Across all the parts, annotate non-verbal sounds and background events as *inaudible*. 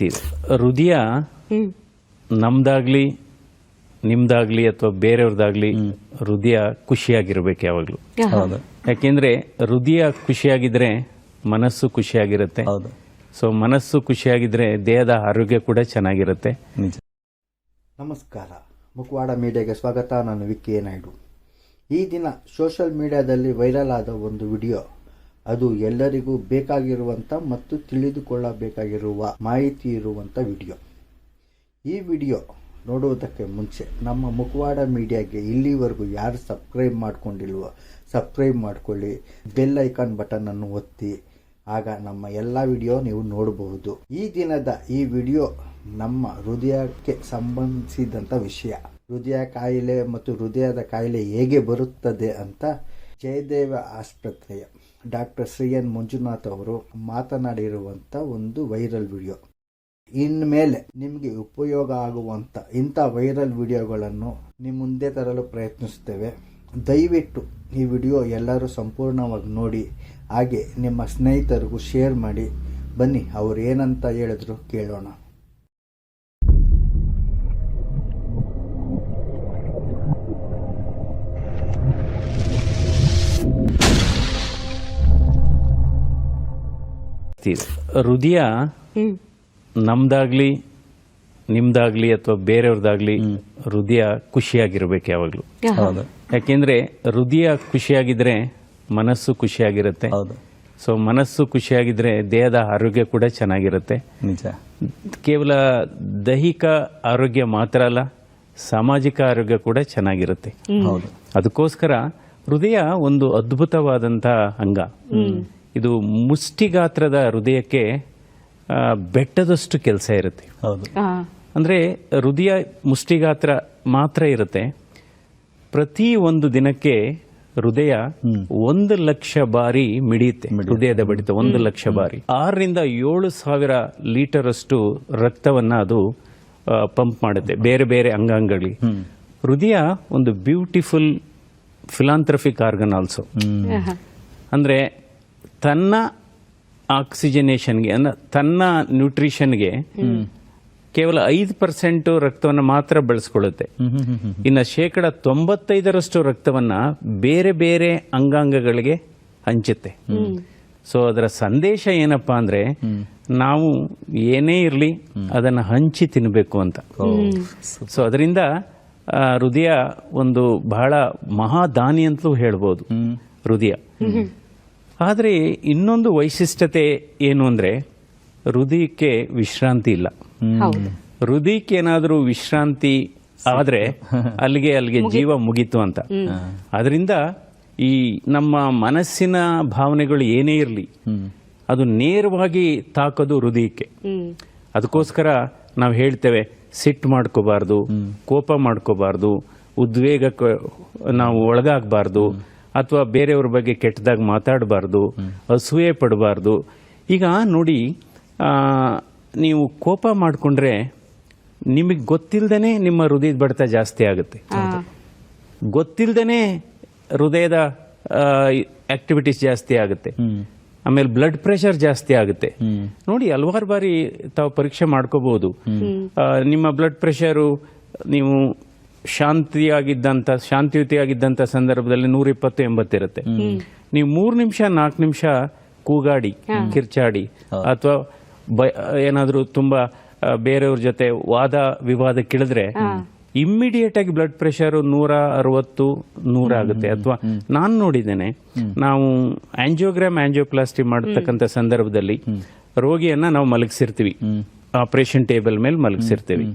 ಇದೆ ಹೃದಯ ನಮ್ದಾಗ್ಲಿ ನಿಮ್ದಾಗ್ಲಿ ಅಥವಾ ಬೇರೆಯವ್ರದ್ದಾಗ್ಲಿ ಹೃದಯ ಖುಷಿಯಾಗಿರ್ಬೇಕು ಯಾವಾಗ್ಲೂ. ಹೌದು. ಯಾಕೆಂದ್ರೆ ಹೃದಯ ಖುಷಿಯಾಗಿದ್ರೆ ಮನಸ್ಸು ಖುಷಿಯಾಗಿರುತ್ತೆ. ಹೌದು. ಸೊ ಮನಸ್ಸು ಖುಷಿಯಾಗಿದ್ರೆ ದೇಹದ ಆರೋಗ್ಯ ಕೂಡ ಚೆನ್ನಾಗಿರುತ್ತೆ. ನಮಸ್ಕಾರ. ಮುಖವಾಡ ಮೀಡಿಯಾಗೆ ಸ್ವಾಗತ. ನಾನು ವಿಕ್ಕಿ ನಾಯ್ಡು. ಈ ದಿನ ಸೋಷಿಯಲ್ ಮೀಡಿಯಾದಲ್ಲಿ ವೈರಲ್ ಆದ ಒಂದು ವಿಡಿಯೋ ಅದು ಎಲ್ಲರಿಗೂ ಬೇಕಾಗಿರುವಂಥ ಮತ್ತು ತಿಳಿದುಕೊಳ್ಳಬೇಕಾಗಿರುವ ಮಾಹಿತಿ ಇರುವಂಥ ವಿಡಿಯೋ. ಈ ವಿಡಿಯೋ ನೋಡುವುದಕ್ಕೆ ಮುಂಚೆ ನಮ್ಮ ಮುಖವಾಡ ಮೀಡಿಯಾಗೆ ಇಲ್ಲಿವರೆಗೂ ಯಾರು ಸಬ್ಸ್ಕ್ರೈಬ್ ಮಾಡ್ಕೊಂಡಿಲ್ವೋ ಸಬ್ಸ್ಕ್ರೈಬ್ ಮಾಡ್ಕೊಳ್ಳಿ, ಬೆಲ್ ಐಕಾನ್ ಬಟನ್ ಅನ್ನು ಒತ್ತಿ, ಆಗ ನಮ್ಮ ಎಲ್ಲ ವಿಡಿಯೋ ನೀವು ನೋಡಬಹುದು. ಈ ದಿನದ ಈ ವಿಡಿಯೋ ನಮ್ಮ ಹೃದಯಕ್ಕೆ ಸಂಬಂಧಿಸಿದಂಥ ವಿಷಯ. ಹೃದಯ ಕಾಯಿಲೆ ಮತ್ತು ಹೃದಯದ ಕಾಯಿಲೆ ಹೇಗೆ ಬರುತ್ತದೆ ಅಂತ ಜಯದೇವ ಆಸ್ಪತ್ರೆಯ ಡಾಕ್ಟರ್ ಸಿ ಎನ್ ಮಂಜುನಾಥ್ ಅವರು ಮಾತನಾಡಿರುವಂಥ ಒಂದು ವೈರಲ್ ವಿಡಿಯೋ. ಇನ್ಮೇಲೆ ನಿಮಗೆ ಉಪಯೋಗ ಆಗುವಂಥ ಇಂಥ ವೈರಲ್ ವಿಡಿಯೋಗಳನ್ನು ನಿಮ್ಮ ಮುಂದೆ ತರಲು ಪ್ರಯತ್ನಿಸುತ್ತೇವೆ. ದಯವಿಟ್ಟು ಈ ವಿಡಿಯೋ ಎಲ್ಲರೂ ಸಂಪೂರ್ಣವಾಗಿ ನೋಡಿ, ಹಾಗೆ ನಿಮ್ಮ ಸ್ನೇಹಿತರಿಗೂ ಶೇರ್ ಮಾಡಿ. ಬನ್ನಿ, ಅವ್ರು ಏನಂತ ಹೇಳಿದ್ರು ಕೇಳೋಣ. ಇದೆ. ಹೃದಯ ನಮ್ದಾಗ್ಲಿ ನಿಮ್ದಾಗ್ಲಿ ಅಥವಾ ಬೇರೆಯವ್ರದ್ದಾಗ್ಲಿ ಹೃದಯ ಖುಷಿಯಾಗಿರ್ಬೇಕು ಯಾವಾಗ್ಲೂ. ಹೌದು. ಯಾಕೆಂದ್ರೆ ಹೃದಯ ಖುಷಿಯಾಗಿದ್ರೆ ಮನಸ್ಸು ಖುಷಿಯಾಗಿರುತ್ತೆ. ಹೌದು. ಸೊ ಮನಸ್ಸು ಖುಷಿಯಾಗಿದ್ರೆ ದೇಹದ ಆರೋಗ್ಯ ಕೂಡ ಚೆನ್ನಾಗಿರುತ್ತೆ. ನಿಜ. ಕೇವಲ ದೈಹಿಕ ಆರೋಗ್ಯ ಮಾತ್ರ ಅಲ್ಲ ಸಾಮಾಜಿಕ ಆರೋಗ್ಯ ಕೂಡ ಚೆನ್ನಾಗಿರುತ್ತೆ. ಹೌದು. ಅದಕ್ಕೋಸ್ಕರ ಹೃದಯ ಒಂದು ಅದ್ಭುತವಾದಂತಹ ಅಂಗ. ಇದು ಮುಷ್ಟಿಗಾತ್ರದ ಹೃದಯಕ್ಕೆ ಬೆಟ್ಟದಷ್ಟು ಕೆಲಸ ಇರುತ್ತೆ. ಹೌದು. ಅಂದರೆ ಹೃದಯ ಮುಷ್ಟಿಗಾತ್ರ ಮಾತ್ರ ಇರುತ್ತೆ. ಪ್ರತಿ ಒಂದು ದಿನಕ್ಕೆ ಹೃದಯ ಒಂದು ಲಕ್ಷ ಬಾರಿ ಮಿಡಿಯುತ್ತೆ. ಹೃದಯದ ಬಡಿತ ಒಂದು ಲಕ್ಷ ಬಾರಿ. ಆರರಿಂದ ಏಳು ಸಾವಿರ ಲೀಟರ್ ಅಷ್ಟು ರಕ್ತವನ್ನ ಅದು ಪಂಪ್ ಮಾಡುತ್ತೆ. ಬೇರೆ ಬೇರೆ ಅಂಗಾಂಗಗಳಿಗೆ ಹೃದಯ ಒಂದು ಬ್ಯೂಟಿಫುಲ್ ಫಿಲಾಂಥ್ರಫಿಕ್ ಆರ್ಗನ್ ಆಲ್ಸೋ. ಅಂದ್ರೆ ತನ್ನ ಆಕ್ಸಿಜನೇಷನ್ಗೆ ಅಂದ್ರೆ ತನ್ನ ನ್ಯೂಟ್ರಿಷನ್ಗೆ ಕೇವಲ ಐದು ಪರ್ಸೆಂಟ್ ರಕ್ತವನ್ನ ಮಾತ್ರ ಬಳಸ್ಕೊಳ್ಳುತ್ತೆ. ಇನ್ನು ಶೇಕಡ ತೊಂಬತ್ತೈದರಷ್ಟು ರಕ್ತವನ್ನ ಬೇರೆ ಬೇರೆ ಅಂಗಾಂಗಗಳಿಗೆ ಹಂಚುತ್ತೆ. ಸೊ ಅದರ ಸಂದೇಶ ಏನಪ್ಪಾ ಅಂದ್ರೆ ನಾವು ಏನೇ ಇರಲಿ ಅದನ್ನ ಹಂಚಿ ತಿನ್ನಬೇಕು ಅಂತ. ಸೊ ಅದರಿಂದ ಹೃದಯ ಒಂದು ಬಹಳ ಮಹಾದಾನಿ ಅಂತಲೂ ಹೇಳ್ಬೋದು. ಹೃದಯ. ಆದರೆ ಇನ್ನೊಂದು ವೈಶಿಷ್ಟ್ಯತೆ ಏನು ಅಂದರೆ ಹೃದಯಕ್ಕೆ ವಿಶ್ರಾಂತಿ ಇಲ್ಲ. ಹೃದಯಕ್ಕೆ ಏನಾದರೂ ವಿಶ್ರಾಂತಿ ಆದರೆ ಅಲ್ಲಿಗೆ ಅಲ್ಲಿಗೆ ಜೀವ ಮುಗೀತು ಅಂತ. ಅದರಿಂದ ಈ ನಮ್ಮ ಮನಸ್ಸಿನ ಭಾವನೆಗಳು ಏನೇ ಇರಲಿ ಅದು ನೇರವಾಗಿ ತಾಕೋದು ಹೃದಯಕ್ಕೆ. ಅದಕ್ಕೋಸ್ಕರ ನಾವು ಹೇಳ್ತೇವೆ ಸಿಟ್ಟು ಮಾಡ್ಕೋಬಾರ್ದು ಕೋಪ ಮಾಡ್ಕೋಬಾರ್ದು ಉದ್ವೇಗಕ್ಕೆ ನಾವು ಒಳಗಾಗಬಾರ್ದು ಅಥವಾ ಬೇರೆಯವ್ರ ಬಗ್ಗೆ ಕೆಟ್ಟದಾಗ ಮಾತಾಡಬಾರ್ದು ಅಸೂಯೆ ಪಡಬಾರ್ದು. ಈಗ ನೋಡಿ ನೀವು ಕೋಪ ಮಾಡಿಕೊಂಡ್ರೆ ನಿಮಗೆ ಗೊತ್ತಿಲ್ಲದೇ ನಿಮ್ಮ ಹೃದಯದ ಬಡಿತ ಜಾಸ್ತಿ ಆಗುತ್ತೆ. ಗೊತ್ತಿಲ್ಲದೇ ಹೃದಯದ ಆಕ್ಟಿವಿಟೀಸ್ ಜಾಸ್ತಿ ಆಗುತ್ತೆ. ಆಮೇಲೆ ಬ್ಲಡ್ ಪ್ರೆಷರ್ ಜಾಸ್ತಿ ಆಗುತ್ತೆ. ನೋಡಿ ಹಲವಾರು ಬಾರಿ ತಾವು ಪರೀಕ್ಷೆ ಮಾಡ್ಕೋಬಹುದು ನಿಮ್ಮ ಬ್ಲಡ್ ಪ್ರೆಷರು ನೀವು ಶಾಂತಿಯಾಗಿದ್ದಂತ ಶಾಂತಿಯುತಿಯಾಗಿದ್ದಂಥ ಸಂದರ್ಭದಲ್ಲಿ ನೂರ ಇಪ್ಪತ್ತು ಎಂಬತ್ತಿರುತ್ತೆ ನೀವು ಮೂರು ನಿಮಿಷ ನಾಲ್ಕು ನಿಮಿಷ ಕೂಗಾಡಿ ಕಿರ್ಚಾಡಿ ಅಥವಾ ಏನಾದರೂ ತುಂಬಾ ಬೇರೆಯವ್ರ ಜೊತೆ ವಾದ ವಿವಾದಕ್ಕಿಳಿದ್ರೆ ಇಮ್ಮಿಡಿಯೇಟ್ ಆಗಿ ಬ್ಲಡ್ ಪ್ರೆಷರ್ ನೂರ ಅರವತ್ತು ನೂರ ಆಗುತ್ತೆ ಅಥವಾ ನಾನು ನೋಡಿದ್ದೇನೆ ನಾವು ಆಂಜಿಯೋಗ್ರಾಮ್ ಆಂಜಿಯೋಪ್ಲಾಸ್ಟಿ ಮಾಡತಕ್ಕಂಥ ಸಂದರ್ಭದಲ್ಲಿ ರೋಗಿಯನ್ನ ನಾವು ಮಲಗಿಸಿರ್ತೀವಿ. ಆಪರೇಷನ್ ಟೇಬಲ್ ಮೇಲೆ ಮಲಗಿಸಿರ್ತೀವಿ.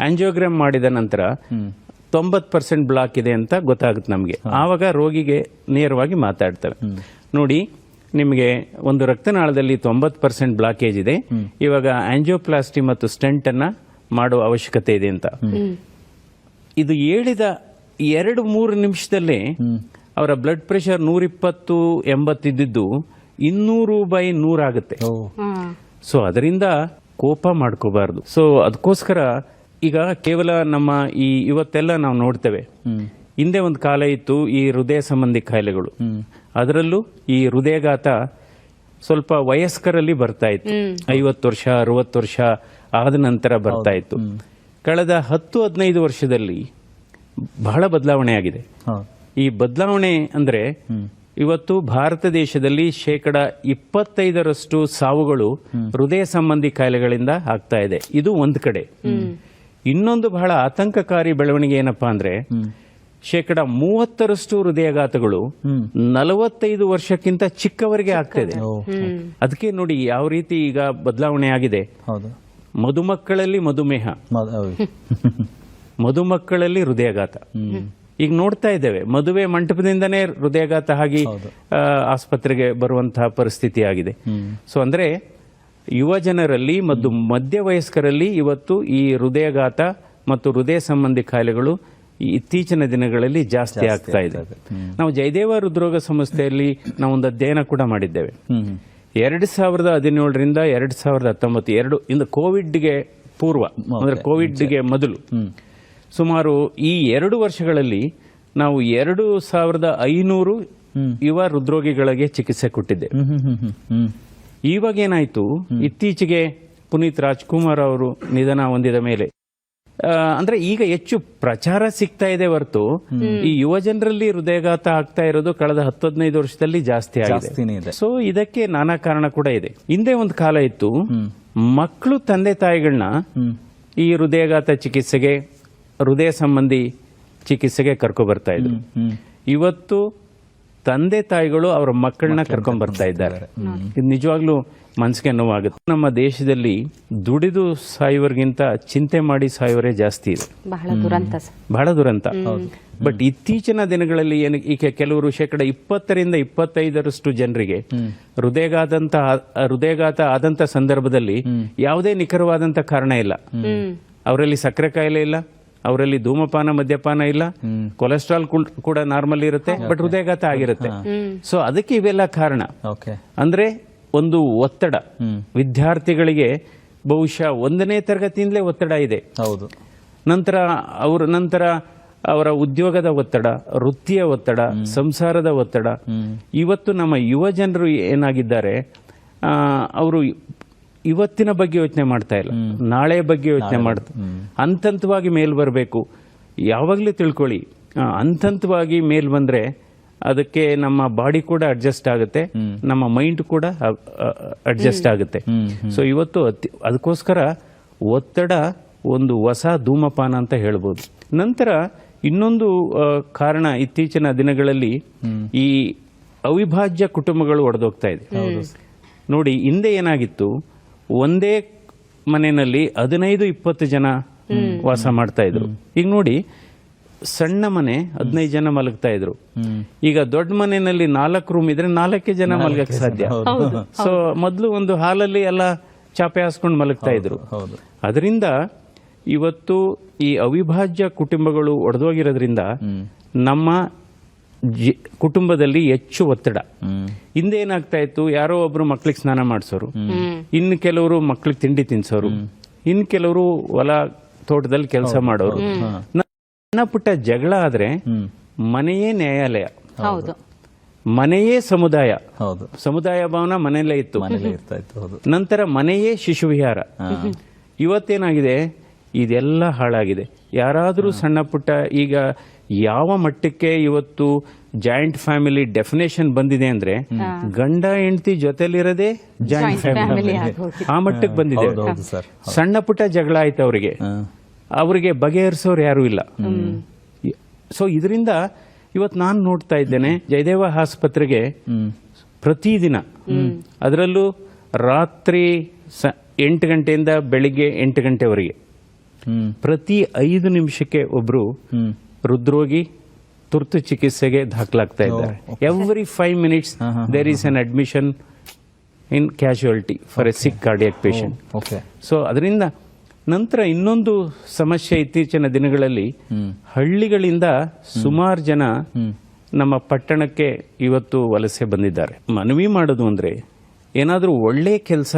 ಆಂಜಿಯೋಗ್ರಾಮ್ ಮಾಡಿದ ನಂತರ ತೊಂಬತ್ ಪರ್ಸೆಂಟ್ ಬ್ಲಾಕ್ ಇದೆ ಅಂತ ಗೊತ್ತಾಗುತ್ತೆ ನಮಗೆ. ಆವಾಗ ರೋಗಿಗೆ ನೇರವಾಗಿ ಮಾತಾಡ್ತವೆ. ನೋಡಿ ನಿಮಗೆ ಒಂದು ರಕ್ತನಾಳದಲ್ಲಿ ತೊಂಬತ್ ಪರ್ಸೆಂಟ್ ಬ್ಲಾಕೇಜ್ ಇದೆ. ಇವಾಗ ಆಂಜಿಯೋಪ್ಲಾಸ್ಟಿ ಮತ್ತು ಸ್ಟೆಂಟ್ ಅನ್ನ ಮಾಡುವ ಅವಶ್ಯಕತೆ ಇದೆ ಅಂತ. ಇದು ಹೇಳಿದ ಎರಡು ಮೂರು ನಿಮಿಷದಲ್ಲೇ ಅವರ ಬ್ಲಡ್ ಪ್ರೆಷರ್ ನೂರಿಪ್ಪತ್ತು ಎಂಬತ್ತಿದ್ದು ಇನ್ನೂರು ಬೈ ನೂರಾಗುತ್ತೆ. ಸೊ ಅದರಿಂದ ಕೋಪ ಮಾಡ್ಕೋಬಾರ್ದು. ಸೊ ಅದಕ್ಕೋಸ್ಕರ ಈಗ ಕೇವಲ ನಮ್ಮ ಈ ಇವತ್ತೆಲ್ಲ ನಾವು ನೋಡ್ತೇವೆ. ಹಿಂದೆ ಒಂದು ಕಾಲ ಇತ್ತು ಈ ಹೃದಯ ಸಂಬಂಧಿ ಕಾಯಿಲೆಗಳು ಅದರಲ್ಲೂ ಈ ಹೃದಯಘಾತ ಸ್ವಲ್ಪ ವಯಸ್ಕರಲ್ಲಿ ಬರ್ತಾ ಇತ್ತು. ಐವತ್ತು ವರ್ಷ ಅರವತ್ತು ವರ್ಷ ಆದ ನಂತರ ಬರ್ತಾ ಇತ್ತು. ಕಳೆದ ಹತ್ತು ಹದಿನೈದು ವರ್ಷದಲ್ಲಿ ಬಹಳ ಬದಲಾವಣೆ ಆಗಿದೆ. ಈ ಬದಲಾವಣೆ ಅಂದ್ರೆ ಇವತ್ತು ಭಾರತ ದೇಶದಲ್ಲಿ ಶೇಕಡ ಇಪ್ಪತ್ತೈದರಷ್ಟು ಸಾವುಗಳು ಹೃದಯ ಸಂಬಂಧಿ ಕಾಯಿಲೆಗಳಿಂದ ಆಗ್ತಾ ಇದೆ. ಇದು ಒಂದ್ ಕಡೆ. ಇನ್ನೊಂದು ಬಹಳ ಆತಂಕಕಾರಿ ಬೆಳವಣಿಗೆ ಏನಪ್ಪಾ ಅಂದ್ರೆ ಶೇಕಡ ಮೂವತ್ತರಷ್ಟು ಹೃದಯಾಘಾತಗಳು ನಲವತ್ತೈದು ವರ್ಷಕ್ಕಿಂತ ಚಿಕ್ಕವರಿಗೆ ಆಗ್ತಾ ಇದೆ ಓ ಅದಕ್ಕೆ ನೋಡಿ ಯಾವ ರೀತಿ ಈಗ ಬದಲಾವಣೆ ಆಗಿದೆ. ಹೌದು. ಮಧುಮಕ್ಕಳಲ್ಲಿ ಮಧುಮೇಹ. ಮಧುಮಕ್ಕಳಲ್ಲಿ *laughs* ಹೃದಯಘಾತ. ಈಗ ನೋಡ್ತಾ ಇದ್ದೇವೆ ಮದುವೆ ಮಂಟಪದಿಂದನೇ ಹೃದಯಾಘಾತ ಆಗಿ ಆಸ್ಪತ್ರೆಗೆ ಬರುವಂತಹ ಪರಿಸ್ಥಿತಿ ಆಗಿದೆ. ಸೊ ಅಂದ್ರೆ ಯುವ ಜನರಲ್ಲಿ ಮತ್ತು ಮಧ್ಯ ವಯಸ್ಕರಲ್ಲಿ ಇವತ್ತು ಈ ಹೃದಯಘಾತ ಮತ್ತು ಹೃದಯ ಸಂಬಂಧಿ ಕಾಯಿಲೆಗಳು ಇತ್ತೀಚಿನ ದಿನಗಳಲ್ಲಿ ಜಾಸ್ತಿ ಆಗ್ತಾ ಇದೆ. ನಾವು ಜಯದೇವ ಹೃದ್ರೋಗ ಸಂಸ್ಥೆಯಲ್ಲಿ ನಾವು ಒಂದು ಅಧ್ಯಯನ ಕೂಡ ಮಾಡಿದ್ದೇವೆ. ಎರಡು ಸಾವಿರದ ಹದಿನೇಳರಿಂದ ಎರಡು ಸಾವಿರದ ಹತ್ತೊಂಬತ್ತು ಎರಡು ಇಂದ ಕೋವಿಡ್ಗೆ ಪೂರ್ವ ಅಂದರೆ ಕೋವಿಡ್ಗೆ ಮೊದಲು. ಸುಮಾರು ಈ ಎರಡು ವರ್ಷಗಳಲ್ಲಿ ನಾವು ಎರಡು ಸಾವಿರದ ಐನೂರು ಯುವ ಹೃದ್ರೋಗಿಗಳಿಗೆ ಚಿಕಿತ್ಸೆ ಕೊಟ್ಟಿದ್ದೆ. ಇವಾಗ ಏನಾಯ್ತು? ಇತ್ತೀಚೆಗೆ ಪುನೀತ್ ರಾಜ್ಕುಮಾರ್ ಅವರು ನಿಧನ ಹೊಂದಿದ ಮೇಲೆ ಆ, ಅಂದ್ರೆ ಈಗ ಹೆಚ್ಚು ಪ್ರಚಾರ ಸಿಗ್ತಾ ಇದೆ ಹೊರತು ಈ ಯುವ ಜನರಲ್ಲಿ ಹೃದಯಘಾತ ಆಗ್ತಾ ಇರೋದು ಕಳೆದ ಹತ್ತು ಹದಿನೈದು ವರ್ಷದಲ್ಲಿ ಜಾಸ್ತಿ ಆಗಿದೆ. ಸೊ ಇದಕ್ಕೆ ನಾನಾ ಕಾರಣ ಕೂಡ ಇದೆ. ಹಿಂದೆ ಒಂದು ಕಾಲ ಇತ್ತು ಮಕ್ಕಳು ತಂದೆ ತಾಯಿಗಳನ್ನ ಈ ಹೃದಯಘಾತ ಚಿಕಿತ್ಸೆಗೆ ಹೃದಯ ಸಂಬಂಧಿ ಚಿಕಿತ್ಸೆಗೆ ಕರ್ಕೊ ಬರ್ತಾ ಇದ್ರು. ಇವತ್ತು ತಂದೆ ತಾಯಿಗಳು ಅವರ ಮಕ್ಕಳನ್ನ ಕರ್ಕೊಂಡ್ ಬರ್ತಾ ಇದ್ದಾರೆ. ಇದು ನಿಜವಾಗ್ಲೂ ಮನಸ್ಸಿಗೆ ನೋವಾಗುತ್ತೆ. ನಮ್ಮ ದೇಶದಲ್ಲಿ ದುಡಿದು ಸಾಯುವರಿಗಿಂತ ಚಿಂತೆ ಮಾಡಿ ಸಾಯುವರೇ ಜಾಸ್ತಿ ಇದೆ. ಬಹಳ ದುರಂತ ಸರ್. ಬಹಳ ದುರಂತ. ಬಟ್ ಇತ್ತೀಚಿನ ದಿನಗಳಲ್ಲಿ ಏನು ಈಗ ಕೆಲವರು ಶೇಕಡ ಇಪ್ಪತ್ತರಿಂದ ಇಪ್ಪತ್ತೈದರಷ್ಟು ಜನರಿಗೆ ಹೃದಯಘಾತಂತ ಹೃದಯಘಾತ ಆದಂತ ಸಂದರ್ಭದಲ್ಲಿ ಯಾವುದೇ ನಿಖರವಾದಂತ ಕಾರಣ ಇಲ್ಲ. ಅವರಲ್ಲಿ ಸಕ್ಕರೆ ಕಾಯಿಲೆ ಇಲ್ಲ. ಅವರಲ್ಲಿ ಧೂಮಪಾನ ಮದ್ಯಪಾನ ಇಲ್ಲ. ಕೊಲೆಸ್ಟ್ರಾಲ್ ಕುಲ್- ಕೂಡ ನಾರ್ಮಲ್ ಇರುತ್ತೆ ಬಟ್ ಹೃದಯಘಾತ ಆಗಿರುತ್ತೆ. ಸೊ ಅದಕ್ಕೆ ಇವೆಲ್ಲ ಕಾರಣ. ಓಕೆ ಅಂದ್ರೆ ಒಂದು ಒತ್ತಡ. ವಿದ್ಯಾರ್ಥಿಗಳಿಗೆ ಬಹುಶಃ ಒಂದನೇ ತರಗತಿಯಿಂದಲೇ ಒತ್ತಡ ಇದೆ. ಹೌದು. ನಂತರ ಅವರ ನಂತರ ಅವರ ಉದ್ಯೋಗದ ಒತ್ತಡ ವೃತ್ತಿಯ ಒತ್ತಡ ಸಂಸಾರದ ಒತ್ತಡ. ಇವತ್ತು ನಮ್ಮ ಯುವ ಜನರು ಏನಾಗಿದ್ದಾರೆ ಆ, ಅವರು ಇವತ್ತಿನ ಬಗ್ಗೆ ಯೋಚನೆ ಮಾಡ್ತಾ ಇಲ್ಲ. ನಾಳೆ ಬಗ್ಗೆ ಯೋಚನೆ ಮಾಡ್ತಾ ಹಂತಂತವಾಗಿ ಮೇಲ್ ಬರಬೇಕು. ಯಾವಾಗಲೂ ತಿಳ್ಕೊಳ್ಳಿ. ಆ, ಹಂತಂತವಾಗಿ ಮೇಲ್ ಬಂದ್ರೆ ಅದಕ್ಕೆ ನಮ್ಮ ಬಾಡಿ ಕೂಡ ಅಡ್ಜಸ್ಟ್ ಆಗುತ್ತೆ. ನಮ್ಮ ಮೈಂಡ್ ಕೂಡ ಅಡ್ಜಸ್ಟ್ ಆಗುತ್ತೆ. ಸೊ ಇವತ್ತು ಅತಿ- ಅದಕ್ಕೋಸ್ಕರ ಒತ್ತಡ ಒಂದು ಹೊಸ ಧೂಮಪಾನ ಅಂತ ಹೇಳ್ಬೋದು. ನಂತರ ಇನ್ನೊಂದು ಕಾರಣ ಇತ್ತೀಚಿನ ದಿನಗಳಲ್ಲಿ ಈ ಅವಿಭಾಜ್ಯ ಕುಟುಂಬಗಳು ಒಡೆದೋಗ್ತಾ ಇದೆ. ನೋಡಿ ಹಿಂದೆ ಏನಾಗಿತ್ತು? ಒಂದೇ ಮನೆಯಲ್ಲಿ ಹದಿನೈದು ಇಪ್ಪತ್ತು ಜನ ವಾಸ ಮಾಡ್ತಾ ಇದ್ರು. ಈಗ ನೋಡಿ ಸಣ್ಣ ಮನೆ ಹದಿನೈದು ಜನ ಮಲಗ್ತಾ ಇದ್ರು. ಈಗ ದೊಡ್ಡ ಮನೆಯಲ್ಲಿ ನಾಲ್ಕು ರೂಮ್ ಇದ್ರೆ ನಾಲ್ಕೇ ಜನ ಮಲಗಕ್ಕೆ ಸಾಧ್ಯ. ಸೊ *laughs* ಮೊದಲು ಒಂದು ಹಾಲಲ್ಲಿ ಎಲ್ಲ ಚಾಪೆ ಹಾಸ್ಕೊಂಡು ಮಲಗ್ತಾ ಇದ್ರು. ಅದರಿಂದ ಇವತ್ತು ಈ ಅವಿಭಾಜ್ಯ ಕುಟುಂಬಗಳು ಒಡೆದೋಗಿರೋದ್ರಿಂದ ನಮ್ಮ ಜಿ- ಕುಟುಂಬದಲ್ಲಿ ಹೆಚ್ಚು ಒತ್ತಡ. ಹಿಂದೆ ಏನಾಗ್ತಾ ಇತ್ತು ಯಾರೋ ಒಬ್ರು ಮಕ್ಳಿಗೆ ಸ್ನಾನ ಮಾಡಿಸೋರು. ಇನ್ನು ಕೆಲವರು ಮಕ್ಳಿಗೆ ತಿಂಡಿ ತಿನ್ಸೋರು. ಇನ್ನು ಕೆಲವರು ಹೊಲ ತೋಟದಲ್ಲಿ ಕೆಲಸ ಮಾಡೋರು. ಸಣ್ಣ ಪುಟ್ಟ ಜಗಳ ಆದ್ರೆ ಮನೆಯೇ ನ್ಯಾಯಾಲಯ. ಹೌದು. ಮನೆಯೇ ಸಮುದಾಯ. ಹೌದು. ಸಮುದಾಯ ಭವನ ಮನೆಯಲ್ಲೇ ಇತ್ತು. ಮನೇಲಿ ಇರ್ತಾ ಇತ್ತು ಹೌದು. ನಂತರ ಮನೆಯೇ ಶಿಶು ವಿಹಾರ ಇವತ್ತೇನಾಗಿದೆ? ಇದೆಲ್ಲ ಹಾಳಾಗಿದೆ. ಯಾರಾದರೂ ಸಣ್ಣ ಪುಟ್ಟ ಈಗ ಯಾವ ಮಟ್ಟಕ್ಕೆ ಇವತ್ತು ಜಾಯಿಂಟ್ ಫ್ಯಾಮಿಲಿ ಡೆಫಿನೇಷನ್ ಬಂದಿದೆ ಅಂದ್ರೆ ಗಂಡ ಹೆಂಡತಿ ಜೊತೆಲಿರದೆ ಜಾಯಿಂಟ್ ಫ್ಯಾಮಿಲಿ ಆ ಮಟ್ಟಕ್ಕೆ ಬಂದಿದೆ. ಸಣ್ಣ ಪುಟ್ಟ ಜಗಳ ಆಯ್ತು ಅವರಿಗೆ. ಅವರಿಗೆ ಬಗೆಹರಿಸೋರು ಯಾರು ಇಲ್ಲ. ಸೊ ಇದರಿಂದ ಇವತ್ತು ನಾನು ನೋಡ್ತಾ ಇದ್ದೇನೆ ಜಯದೇವ ಆಸ್ಪತ್ರೆಗೆ ಪ್ರತಿದಿನ ಅದರಲ್ಲೂ ರಾತ್ರಿ ಸ ಎಂಟು ಗಂಟೆಯಿಂದ ಬೆಳಿಗ್ಗೆ ಎಂಟು ಗಂಟೆವರೆಗೆ ಹ್ಮ್. ಪ್ರತಿ ಐದು ನಿಮಿಷಕ್ಕೆ ಒಬ್ರು ಹ್ಮ್. ಹೃದ್ರೋಗಿ ತುರ್ತು ಚಿಕಿತ್ಸೆಗೆ ದಾಖಲಾಗ್ತಾ ಇದ್ದಾರೆ. Every five minutes there is an admission in casualty for a sick cardiac patient okay so ಅದರಿಂದ ನಂತರ ಇನ್ನೊಂದು ಸಮಸ್ಯೆ ಇತ್ತೀಚಿನ ದಿನಗಳಲ್ಲಿ ಹಳ್ಳಿಗಳಿಂದ ಸುಮಾರು ಜನ ನಮ್ಮ ಪಟ್ಟಣಕ್ಕೆ ಇವತ್ತು ವಲಸೆ ಬಂದಿದ್ದಾರೆ. ಮನವಿ ಮಾಡೋದು ಅಂದರೆ ಏನಾದರೂ ಒಳ್ಳೆ ಕೆಲಸ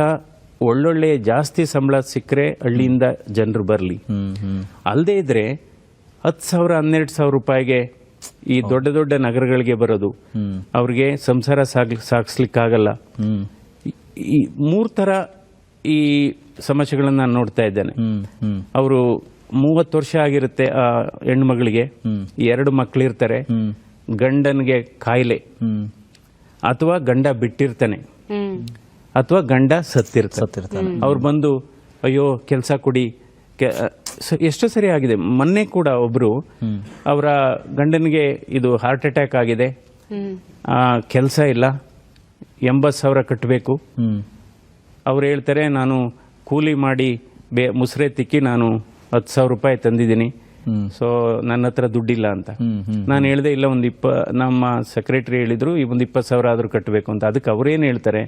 ಒಳ್ಳೊಳ್ಳೆ ಜಾಸ್ತಿ ಸಂಬಳ ಸಿಕ್ಕರೆ ಹಳ್ಳಿಯಿಂದ ಜನರು ಬರಲಿ. ಅಲ್ಲದೆ ಇದ್ರೆ ಹತ್ತು ಸಾವಿರ ಹನ್ನೆರಡು ಸಾವಿರ ರೂಪಾಯಿಗೆ ಈ ದೊಡ್ಡ ದೊಡ್ಡ ನಗರಗಳಿಗೆ ಬರೋದು. ಅವ್ರಿಗೆ ಸಂಸಾರ ಸಾಗ್ ಸಾಗಿಸ್ಲಿಕ್ಕಾಗಲ್ಲ. ಹ್ಮ್. ಈ- ಮೂರು ಥರ ತರ ಈ ಸಮಸ್ಯೆಗಳನ್ನು ನಾನು ನೋಡ್ತಾ ಇದ್ದೇನೆ. ಅವರು ಮೂವತ್ತು ವರ್ಷ ಆಗಿರುತ್ತೆ ಆ ಹೆಣ್ಮಗಳಿಗೆ ಎರಡು ಮಕ್ಕಳಿರ್ತಾರೆ ಗಂಡನಿಗೆ ಕಾಯಿಲೆ. ಹ್ಮ್. ಅಥವಾ ಗಂಡ ಬಿಟ್ಟಿರ್ತಾನೆ. ಅಥವಾ ಗಂಡ ಸತ್ತಿರ್ತಾನೆ. ಸತ್ತಿರ್ತಾನೆ. ಅವ್ರು ಬಂದು ಅಯ್ಯೋ ಕೆಲಸ ಕೊಡಿ ಎಷ್ಟೋ ಸರಿ ಆಗಿದೆ. ಮೊನ್ನೆ ಕೂಡ ಒಬ್ರು ಅವರ ಗಂಡನಿಗೆ ಇದು ಹಾರ್ಟ್ ಅಟ್ಯಾಕ್ ಆಗಿದೆ. ಕೆಲಸ ಇಲ್ಲ. ಎಂಬತ್ತು ಸಾವಿರ ಕಟ್ಟಬೇಕು ಅವ್ರು ಹೇಳ್ತಾರೆ ನಾನು ಕೂಲಿ ಮಾಡಿ ಬೇ ಮುಸ್ರೆ ತಿಕ್ಕಿ ನಾನು ಹತ್ತು ಸಾವಿರ ರೂಪಾಯಿ ತಂದಿದ್ದೀನಿ. ಸೊ ನನ್ನ ಹತ್ರ ದುಡ್ಡಿಲ್ಲ ಅಂತ. ನಾನು ಹೇಳಿದೆ ಇಲ್ಲ ಒಂದು ಇಪ್ಪ ನಮ್ಮ ಸೆಕ್ರೆಟರಿ ಹೇಳಿದ್ರು ಈ ಒಂದು ಇಪ್ಪತ್ತು ಸಾವಿರ ಆದರೂ ಕಟ್ಟಬೇಕು ಅಂತ. ಅದಕ್ಕೆ ಅವ್ರೇನು ಹೇಳ್ತಾರೆ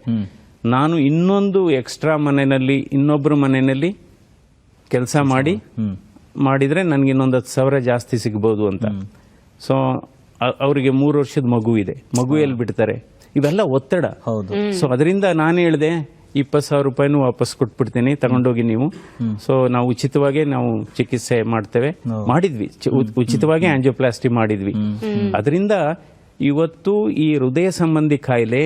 ನಾನು ಇನ್ನೊಂದು ಎಕ್ಸ್ಟ್ರಾ ಮನೆಯಲ್ಲಿ ಇನ್ನೊಬ್ಬರ ಮನೆಯಲ್ಲಿ ಕೆಲಸ ಮಾಡಿ ಮಾಡಿದರೆ ನನಗೆ ಇನ್ನೊಂದು ಹತ್ತು ಸಾವಿರ ಜಾಸ್ತಿ ಸಿಗ್ಬೋದು ಅಂತ. ಸೊ ಅವರಿಗೆ ಮೂರು ವರ್ಷದ ಮಗು ಇದೆ. ಮಗು ಎಲ್ಲಿ ಬಿಡ್ತಾರೆ? ಇವೆಲ್ಲ ಒತ್ತಡ. ಹೌದು. ಸೊ ಅದರಿಂದ ನಾನು ಹೇಳಿದೆ ಇಪ್ಪತ್ತು ಸಾವಿರ ರೂಪಾಯಿನೂ ವಾಪಸ್ ಕೊಟ್ಬಿಡ್ತೀನಿ ತಗೊಂಡೋಗಿ ನೀವು. ಸೊ ನಾವು ಉಚಿತವಾಗೇ ನಾವು ಚಿಕಿತ್ಸೆ ಮಾಡ್ತೇವೆ. ಮಾಡಿದ್ವಿ. ಉಚಿತವಾಗಿ ಆಂಜಿಯೋಪ್ಲಾಸ್ಟಿ ಮಾಡಿದ್ವಿ. ಅದರಿಂದ ಇವತ್ತು ಈ ಹೃದಯ ಸಂಬಂಧಿ ಕಾಯಿಲೆ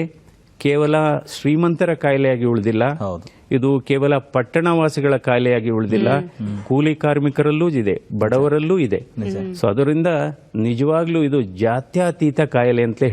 ಕೇವಲ ಶ್ರೀಮಂತರ ಕಾಯಿಲೆಯಾಗಿ ಉಳಿದಿಲ್ಲ. ಇದು ಕೇವಲ ಪಟ್ಟಣವಾಸಿಗಳ ಕಾಯಿಲೆಯಾಗಿ ಉಳಿದಿಲ್ಲ. ಕೂಲಿ ಕಾರ್ಮಿಕರಲ್ಲೂ ಇದೆ ಬಡವರಲ್ಲೂ ಇದೆ. ಸೊ ಅದರಿಂದ ನಿಜವಾಗ್ಲೂ ಇದು ಜಾತ್ಯತೀತ ಕಾಯಿಲೆ ಅಂತಲೇ